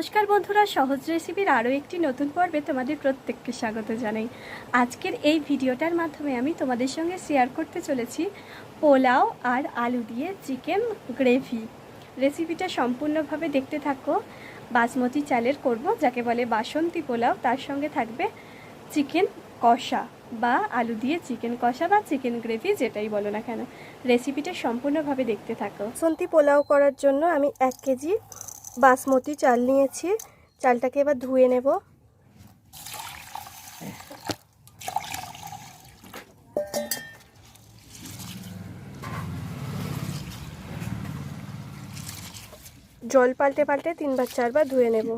নমস্কার বন্ধুরা, সহজ রেসিপির আরও একটি নতুন পর্বে তোমাদের প্রত্যেককে স্বাগত জানাই। আজকের এই ভিডিওটার মাধ্যমে আমি তোমাদের সঙ্গে শেয়ার করতে চলেছি পোলাও আর আলু দিয়ে চিকেন গ্রেভি। রেসিপিটা সম্পূর্ণভাবে দেখতে থাকো। বাসমতি চালের করব, যাকে বলে বাসন্তী পোলাও। তার সঙ্গে থাকবে চিকেন কষা বা আলু দিয়ে চিকেন কষা বা চিকেন গ্রেভি, যেটাই বলো না কেন। রেসিপিটা সম্পূর্ণভাবে দেখতে থাকো। বাসন্তী পোলাও করার জন্য আমি এক কেজি বাসমতি চাল নিয়েছি। চালটাকে এবার ধুয়ে নেব। জল পাল্টে পাল্টে তিনবার, চারবার ধুয়ে নেব।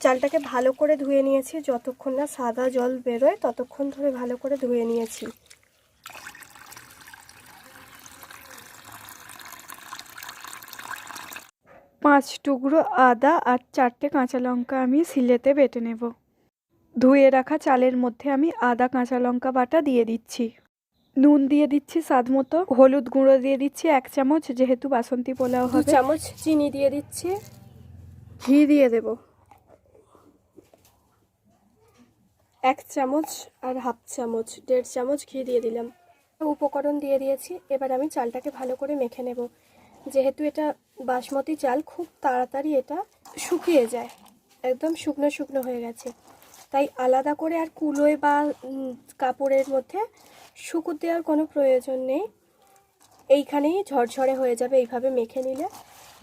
চালটাকে ভালো করে ধুয়ে নিয়েছি। যতক্ষণ না সাদা জল বেরোয়, ততক্ষণ ধরে ভালো করে ধুয়ে নিয়েছি। পাঁচ টুকরো আদা আর চারটে কাঁচা লঙ্কা আমি সিলেতে বেটে নেব। ধুয়ে রাখা চালের মধ্যে আমি আদা কাঁচা লঙ্কা বাটা দিয়ে দিচ্ছি। নুন দিয়ে দিচ্ছি স্বাদ মতো। হলুদ গুঁড়ো দিয়ে দিচ্ছি এক চামচ যেহেতু বাসন্তী পোলাও হবে। চামচ চিনি দিয়ে দিচ্ছি। ঘি দিয়ে দেব। এক চামচ আর হাফ চামচ দেড় চামচ ঘি দিয়ে দিলাম। উপকরণ দিয়ে দিয়েছি। এবার আমি চালটাকে ভালো করে মেখে নেব। যেহেতু এটা বাসমতি চাল, খুব তাড়াতাড়ি এটা শুকিয়ে যায়। একদম শুকনো শুকনো হয়ে গেছে। তাই আলাদা করে আর কুলোয় বা কাপড়ের মধ্যে শুকুর দেওয়ার কোনো প্রয়োজন নেই। এইখানেই ঝরঝরে হয়ে যাবে এইভাবে মেখে নিলে।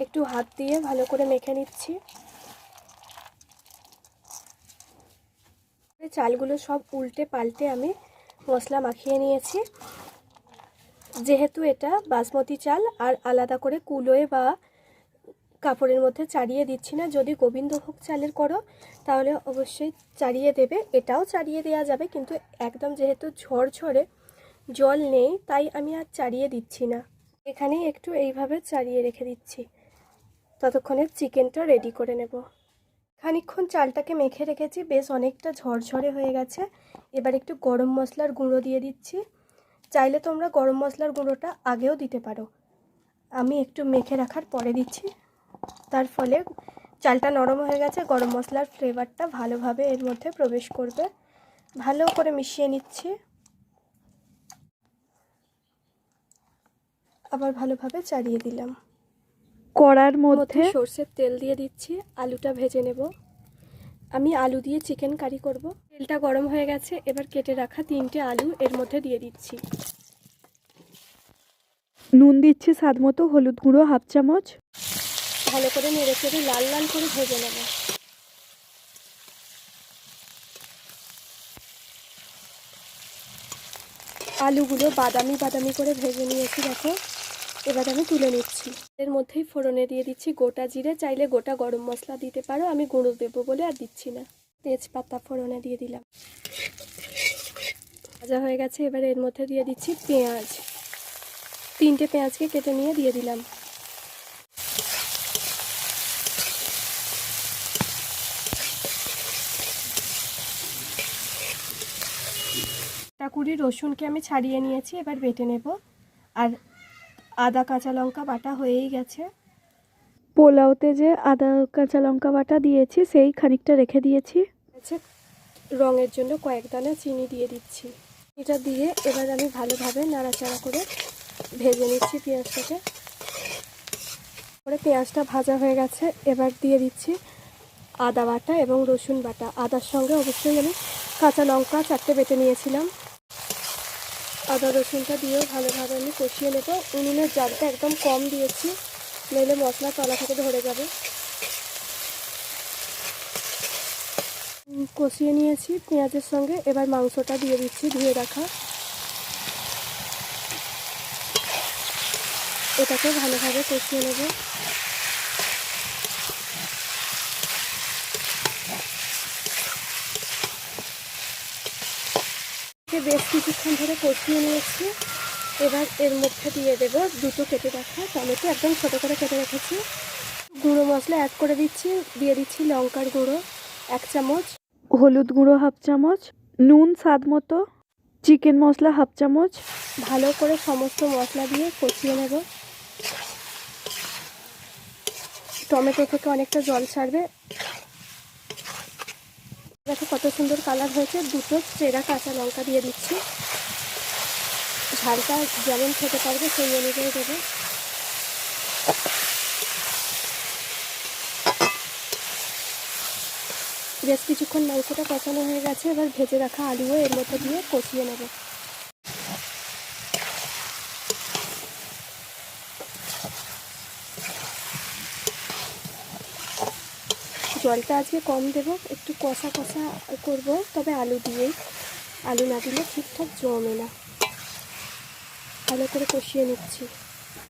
একটু হাত দিয়ে ভালো করে মেখে নিচ্ছি। চালগুলো সব উল্টে পাল্টে আমি মশলা মাখিয়ে নিয়েছি। যেহেতু এটা বাসমতি চাল, আর আলাদা করে কুলোয় বা কাপড়ের মধ্যে চাড়িয়ে দিচ্ছি না। যদি গোবিন্দভোগ চালের করো, তাহলে অবশ্যই চাড়িয়ে দেবে। এটাও চাড়িয়ে দেওয়া যাবে, কিন্তু একদম যেহেতু ঝরঝরে জল নেই, তাই আমি আর চাড়িয়ে দিচ্ছি না। এখানেই একটু এইভাবে চাড়িয়ে রেখে দিচ্ছি। ততক্ষণে চিকেনটা রেডি করে নেব। খানিকক্ষণ চালটাকে মেখে রেখেছি। বেশ অনেকটা ঝরঝরে হয়ে গেছে। এবার একটু গরম মশলার গুঁড়ো দিয়ে দিচ্ছি। চাইলে তোমরা গরম মশলার গুঁড়োটা আগেও দিতে পারো। আমি একটু মেখে রাখার পরে দিচ্ছি। তার ফলে চালটা নরম হয়ে গেছে গরম মশলার ফ্লেভারটা ভালোভাবে এর মধ্যে প্রবেশ করবে। ভালো করে মিশিয়ে নিচ্ছি। আবার ভালোভাবে চাড়িয়ে দিলাম। কড়ার মধ্যে মধ্যে সর্ষের তেল দিয়ে দিচ্ছি। আলুটা ভেজে নেব। আমি আলু দিয়ে চিকেন কারি করব। তেলটা গরম হয়ে গেছে এবার কেটে রাখা তিনটে আলু এর মধ্যে দিয়ে দিচ্ছি। নুন দিচ্ছি স্বাদ মতো হলুদ গুঁড়ো হাফ চামচ। ভালো করে নেড়ে চেড়ে লাল লাল করে ভেজে নেব। আলুগুলো বাদামি বাদামি করে ভেজে নিয়েছি দেখো। এবার আমি তুলে নিচ্ছি। এর মধ্যেই ফোড়নে দিয়ে দিচ্ছি গোটা জিরে। চাইলে গোটা গরম মশলা দিতে পারো। আমি গুঁড়ো দেবো বলে আর দিচ্ছি না। তেজপাতা ফোড়নে দিয়ে দিলাম। ভাজা হয়ে গেছে। এবার এর মধ্যে দিয়ে দিচ্ছি পেঁয়াজ। তিনটে পেঁয়াজকে কেটে নিয়ে দিয়ে দিলাম। কুড়ি রসুনকে আমি ছাড়িয়ে নিয়েছি। এবার বেটে নেব। আর আদা কাঁচা লঙ্কা বাটা হয়েই গেছে। পোলাওতে যে আদা কাঁচা লঙ্কা বাটা দিয়েছি সেই খানিকটা রেখে দিয়েছি। রঙের জন্য কয়েক দানা চিনি দিয়ে দিচ্ছি। এটা দিয়ে এবার আমি ভালোভাবে নাড়াচাড়া করে ভেজে নিচ্ছি পেঁয়াজটাকে। পরে পেঁয়াজটা ভাজা হয়ে গেছে এবার দিয়ে দিচ্ছি আদা বাটা এবং রসুন বাটা। আদার সঙ্গে অবশ্যই আমি কাঁচা লঙ্কা চারটে বেটে নিয়েছিলাম। আদা রসুনটা দিয়েও ভালোভাবে আমি কষিয়ে নেব। উনুনের জালটা একদম কম দিয়েছি নইলে মশলা তলা থেকে ধরে যাবে। কষিয়ে নিয়েছি পেঁয়াজের সঙ্গে, এবার মাংসটা দিয়ে দিচ্ছি ধুয়ে রাখা। এটাকে ভালোভাবে কষিয়ে নেব। বেশ কিছুক্ষণ ধরে কষিয়ে নিয়েছি। এবার এর মধ্যে দিয়ে দেব দুটো কেটে রাখা টমেটো একদম ছোটো করে কেটে রেখেছি। গুঁড়ো মশলা অ্যাড করে দিচ্ছি দিয়ে দিচ্ছি লঙ্কার গুঁড়ো এক চামচ। হলুদ গুঁড়ো হাফ চামচ নুন স্বাদ মতো চিকেন মশলা হাফ চামচ। ভালো করে সমস্ত মশলা দিয়ে কষিয়ে নেব। টমেটো থেকে অনেকটা জল ছাড়বে। দেখো কত সুন্দর কালার হয়েছে। দুটো চেরা কাঁচা লঙ্কা দিয়ে দিচ্ছি। ঝালটা যেমন খেতে পারবে সেই অনুযায়ী দেবে। বেশ কিছুক্ষণ মাংসটা কষানো হয়ে গেছে। এবার ভেজে রাখা আলুও এর মধ্যে দিয়ে কষিয়ে নেব। জলটা আজকে কম দেবো, একটু কষা কষা করব, তবে আলু দিয়েই। আলু না দিলে ঠিকঠাক জমে না। ভালো করে কষিয়ে নিচ্ছি।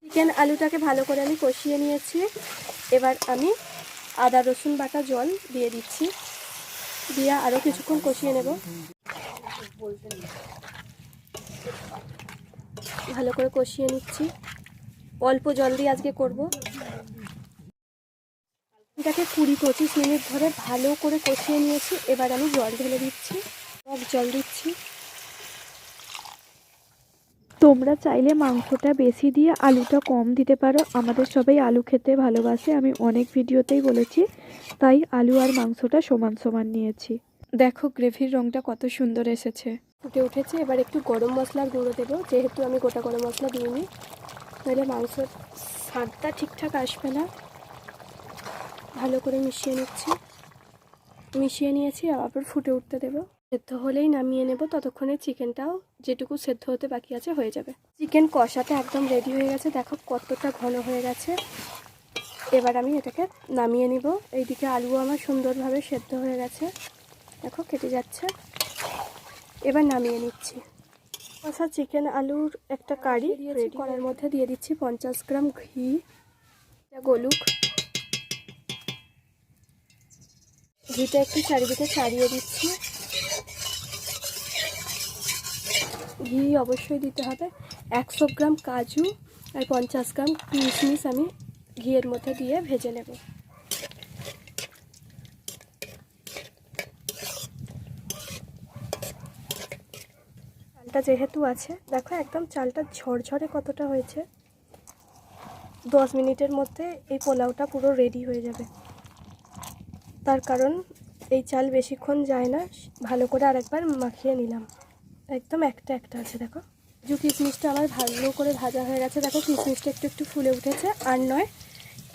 চিকেন আলুটাকে ভালো করে আমি কষিয়ে নিয়েছি। এবার আমি আদা, রসুন, বাটা জল দিয়ে দিচ্ছি। দিয়ে আরও কিছুক্ষণ কষিয়ে নেব। ভালো করে কষিয়ে নিচ্ছি। অল্প জল দিয়ে আজকে করব। এটাকে কুড়ি পঁচিশ মিনিট ধরে ভালো করে কষিয়ে নিয়েছি। এবার আমি জল ঢেলে দিচ্ছি সব জল দিচ্ছি। তোমরা চাইলে মাংসটা বেশি দিয়ে আলুটা কম দিতে পারো। আমাদের সবাই আলু খেতে ভালোবাসে, আমি অনেক ভিডিওতেই বলেছি। তাই আলু আর মাংসটা সমান সমান নিয়েছি। দেখো গ্রেভির রঙটা কত সুন্দর এসেছে। ফুটে উঠেছে, এবার একটু গরম মশলার গুঁড়ো দেবো। যেহেতু আমি গোটা গরম মশলা দিইনি, তাহলে মাংসর স্বাদটা ঠিকঠাক আসবে না। ভালো করে মিশিয়ে নিচ্ছি। মিশিয়ে নিয়েছি আবার ফুটে উঠতে দেবো। সেদ্ধ হলেই নামিয়ে নেব ততক্ষণে চিকেনটাও যেটুকু সেদ্ধ হতে বাকি আছে হয়ে যাবে। চিকেন কষাটা একদম রেডি হয়ে গেছে দেখো কতটা ঘন হয়ে গেছে। এবার আমি এটাকে নামিয়ে নিব। এইদিকে আলু আমার সুন্দরভাবে সেদ্ধ হয়ে গেছে। দেখো কেটে যাচ্ছে। এবার নামিয়ে নিচ্ছি। কষা চিকেন আলুর একটা কারি রেডি করার মধ্যে দিয়ে দিচ্ছি পঞ্চাশ গ্রাম ঘি। গলুক। ঘিটা একটু চারিদিকে ছাড়িয়ে দিচ্ছি। ঘি অবশ্যই দিতে হবে। একশো গ্রাম কাজু আর পঞ্চাশ গ্রাম কিশমিশ আমি ঘিয়ের মধ্যে দিয়ে ভেজে নেব। চালটা যেহেতু আছে, দেখো একদম চালটা ঝরঝরে কতটা হয়েছে। দশ মিনিটের মধ্যে এই পোলাওটা পুরো রেডি হয়ে যাবে। তার কারণ এই চাল বেশিক্ষণ যায় না। ভালো করে আরেকবার মাখিয়ে নিলাম। একদম একটা একটা আছে, দেখো। যে কিশমিশটা আমার ভালো করে ভাজা হয়ে গেছে, দেখো কিশমিশটা একটু একটু ফুলে উঠেছে। আর নয়,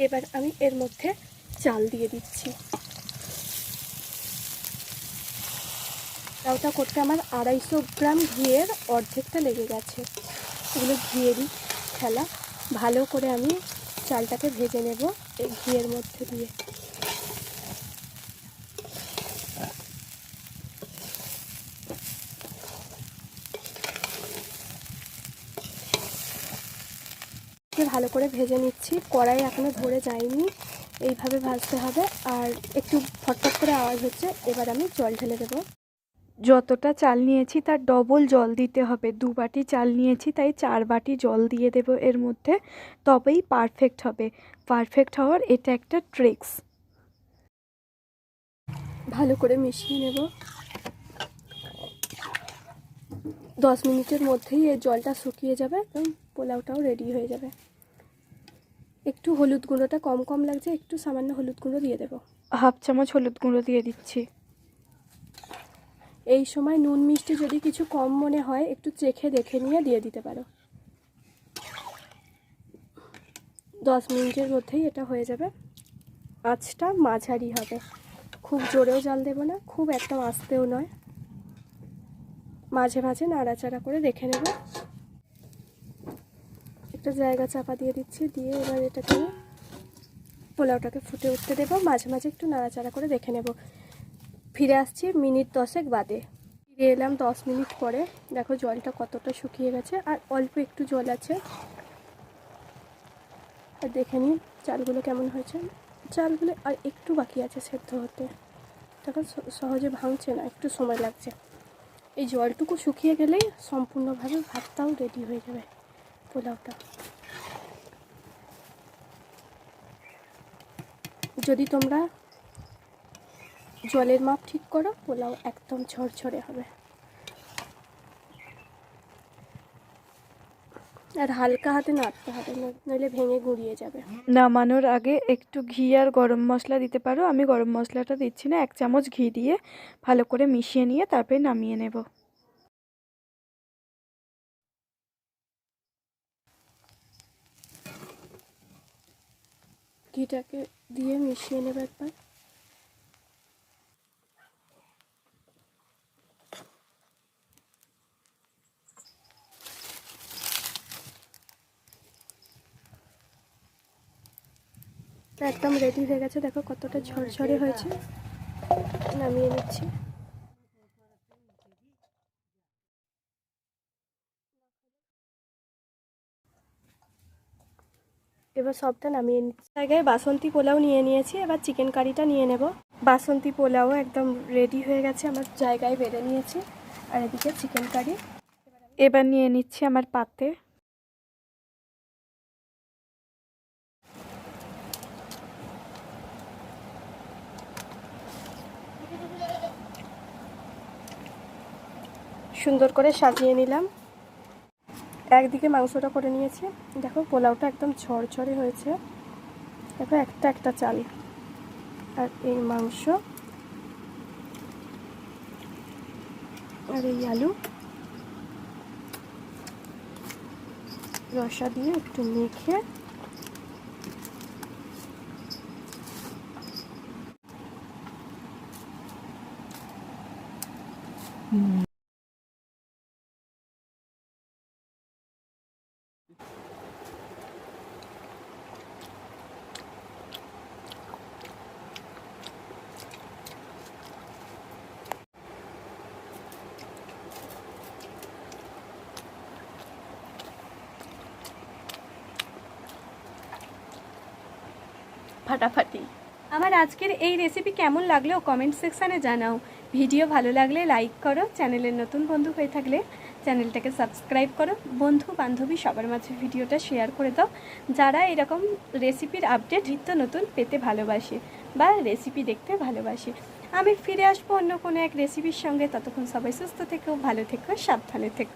এবার আমি এর মধ্যে চাল দিয়ে দিচ্ছি। পোলাওটা করতে আমার আড়াইশো গ্রাম ঘিয়ের অর্ধেকটা লেগে গেছে। এগুলো ঘিয়েরই খেলা। ভালো করে আমি চালটাকে ভেজে নেব এই ঘিয়ের মধ্যে দিয়ে। ভালো করে ভেজে নিচ্ছি। কড়াই এখনও ধরে যায়নি। এইভাবে ভাজতে হবে। আর একটু ফটফট করে আওয়াজ হচ্ছে, এবার আমি জল ঢেলে দেবো। যতটা চাল নিয়েছি তার ডবল জল দিতে হবে। দু বাটি চাল নিয়েছি, তাই চার বাটি জল দিয়ে দেব এর মধ্যে। তবেই পারফেক্ট হবে। পারফেক্ট হওয়ার এটা একটা ট্রিক্স ভালো করে মিশিয়ে নেব। দশ মিনিটের মধ্যেই এর জলটা শুকিয়ে যাবে। পোলাওটাও রেডি হয়ে যাবে। একটু হলুদ গুঁড়োটা কম কম লাগছে একটু সামান্য হলুদ গুঁড়ো দিয়ে দেবো। হাফ চামচ হলুদ গুঁড়ো দিয়ে দিচ্ছি। এই সময় নুন মিষ্টি যদি কিছু কম মনে হয় একটু চেখে দেখে নিয়ে দিয়ে দিতে পারো। দশ মিনিটের মধ্যেই এটা হয়ে যাবে। আঁচটা মাঝারি হবে। খুব জোরেও জাল দেবো না খুব একদম আস্তেও নয়। মাঝে মাঝে নাড়াচাড়া করে দেখে নেব। একটা জায়গা চাপা দিয়ে দিচ্ছি, দিয়ে এবার এটাকে পোলাওটাকে ফুটে উঠতে দেবো। মাঝে মাঝে একটু নাড়াচাড়া করে দেখে নেব। ফিরে আসছি মিনিট দশেক বাদে। ফিরে এলাম দশ মিনিট পরে। দেখো জলটা কতটা শুকিয়ে গেছে, আর অল্প একটু জল আছে। আর দেখে নিই চালগুলো কেমন হয়েছে। চালগুলো আর একটু বাকি আছে সেদ্ধ হতে। স- সহজে ভাঙছে না, একটু সময় লাগছে। এই জলটুকু শুকিয়ে গেলেই সম্পূর্ণভাবে ভাতটাও রেডি হয়ে যাবে, পোলাওটা। যদি তোমরা জলের মাপ ঠিক করো, পোলাও একদম ঝরঝরে হবে। আর হালকা হাতে নাড়তে হবে নইলে ভেঙে গুঁড়িয়ে যাবে। নামানোর আগে একটু ঘি আর গরম মশলা দিতে পারো। আমি গরম মশলাটা দিচ্ছি না, এক চামচ ঘি দিয়ে ভালো করে মিশিয়ে নিয়ে তারপরে নামিয়ে নেব। ঘিটাকে দিয়ে মিশিয়ে নেবে একবার। একদম রেডি হয়ে গেছে। দেখো কতটা ঝরঝরে হয়েছে। নামিয়ে নিচ্ছি। সবটা নামিয়ে নিচ্ছি। জায়গায় বাসন্তী পোলাও নিয়ে নিয়েছি, এবার চিকেন কারিটা নিয়ে নেব। বাসন্তী পোলাও একদম রেডি হয়ে গেছে, আমার জায়গায় বেড়ে নিয়েছি। আর এদিকে চিকেন কারি এবার নিয়ে নিচ্ছি আমার পাতে। সুন্দর করে সাজিয়ে নিলাম। একদিকে মাংসটা করে নিয়েছি। দেখো পোলাওটা একদম ঝরঝরে হয়েছে। দেখো একটা একটা চাল আর এই মাংস আর এই আলু। রসা দিয়ে একটু মেখে ফাটাফাটি। আমার আজকের এই রেসিপি কেমন লাগল কমেন্ট সেকশানে জানাও। ভিডিও ভালো লাগলে লাইক করো চ্যানেলের নতুন বন্ধু হয়ে থাকলে চ্যানেলটাকে সাবস্ক্রাইব করো। বন্ধু বান্ধবী সবার মাঝে ভিডিওটা শেয়ার করে দাও। যারা এরকম রেসিপির আপডেট নিত্য নতুন পেতে ভালোবাসে বা রেসিপি দেখতে ভালোবাসে। আমি ফিরে আসব অন্য কোনো এক রেসিপির সঙ্গে। ততক্ষণ সবাই সুস্থ থেকো, ভালো থেকো, সাবধানে থেকো।